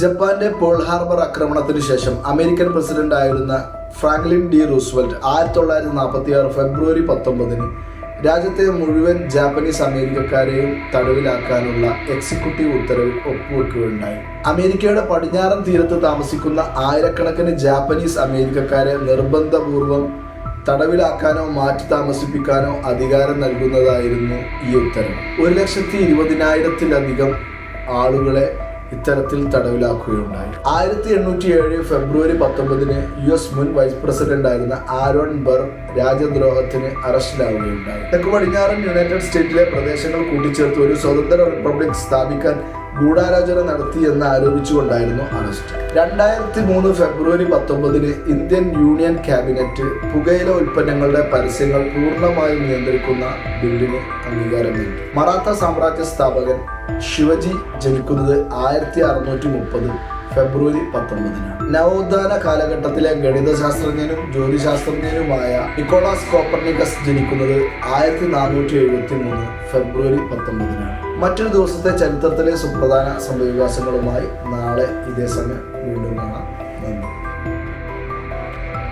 ജപ്പാന്റെ pearl Harbor ആക്രമണത്തിന് ശേഷം അമേരിക്കൻ പ്രസിഡന്റ് ആയിരുന്ന ഫ്രാങ്ക്ലിൻ ഡി റൂസ്വെൽറ്റ് ആയിരത്തി തൊള്ളായിരത്തി നാൽപ്പത്തി ആറ് ഫെബ്രുവരി പത്തൊമ്പതിന് രാജ്യത്തെ മുഴുവൻ ജാപ്പനീസ് അമേരിക്കക്കാരെയും തടവിലാക്കാനുള്ള എക്സിക്യൂട്ടീവ് ഉത്തരവിൽ ഒപ്പുവെക്കുകയുണ്ടായി. അമേരിക്കയുടെ പടിഞ്ഞാറൻ തീരത്ത് താമസിക്കുന്ന ആയിരക്കണക്കിന് ജാപ്പനീസ് അമേരിക്കക്കാരെ നിർബന്ധപൂർവം തടവിലാക്കാനോ മാറ്റി താമസിപ്പിക്കാനോ അധികാരം നൽകുന്നതായിരുന്നു ഈ ഉത്തരവ്. ഒരു ലക്ഷത്തി ഇരുപതിനായിരത്തിലധികം ആളുകളെ ഇത്തരത്തിൽ തടവിലാക്കുകയുണ്ടായി. ആയിരത്തി എണ്ണൂറ്റി ഏഴ് ഫെബ്രുവരി പത്തൊമ്പതിന് യു എസ് മുൻ വൈസ് പ്രസിഡന്റ് ആയിരുന്ന ആരോൺ ബർ രാജ്യദ്രോഹത്തിന് അറസ്റ്റിലാവുകയുണ്ടായി. തെക്ക് പടിഞ്ഞാറൻ യുണൈറ്റഡ് സ്റ്റേറ്റിലെ പ്രദേശങ്ങൾ കൂട്ടിച്ചേർത്ത് ഒരു സ്വതന്ത്ര റിപ്പബ്ലിക് സ്ഥാപിക്കാൻ ഗൂഢാലോചന നടത്തി എന്ന് ആരോപിച്ചുകൊണ്ടായിരുന്നു അറസ്റ്റ്. രണ്ടായിരത്തി മൂന്ന് ഫെബ്രുവരി പത്തൊമ്പതിന് ഇന്ത്യൻ യൂണിയൻ ക്യാബിനറ്റ് പുകയില ഉൽപ്പന്നങ്ങളുടെ പരസ്യങ്ങൾ പൂർണമായും നിയന്ത്രിക്കുന്ന ബില്ലിന് അംഗീകാരം നൽകി. മറാത്ത സാമ്രാജ്യ സ്ഥാപകൻ ശിവജി ജനിക്കുന്നത് ആയിരത്തി അറുന്നൂറ്റി മുപ്പത് ഫെബ്രുവരി പത്തൊമ്പതിനാണ്. നവോത്ഥാന കാലഘട്ടത്തിലെ ഗണിതശാസ്ത്രജ്ഞനും ജ്യോതിശാസ്ത്രജ്ഞനുമായ നിക്കോളാസ് കോപ്പർണിക്കസ് ജനിക്കുന്നത് ആയിരത്തി നാനൂറ്റി എഴുപത്തി മൂന്ന് ഫെബ്രുവരി പത്തൊമ്പതിനാണ്. മറ്റൊരു ദിവസത്തെ ചരിത്രത്തിലെ സുപ്രധാന സംഭവവികാസങ്ങളുമായി നാളെ ഇതേ സമയം വീണ്ടും കാണാം. നന്ദി.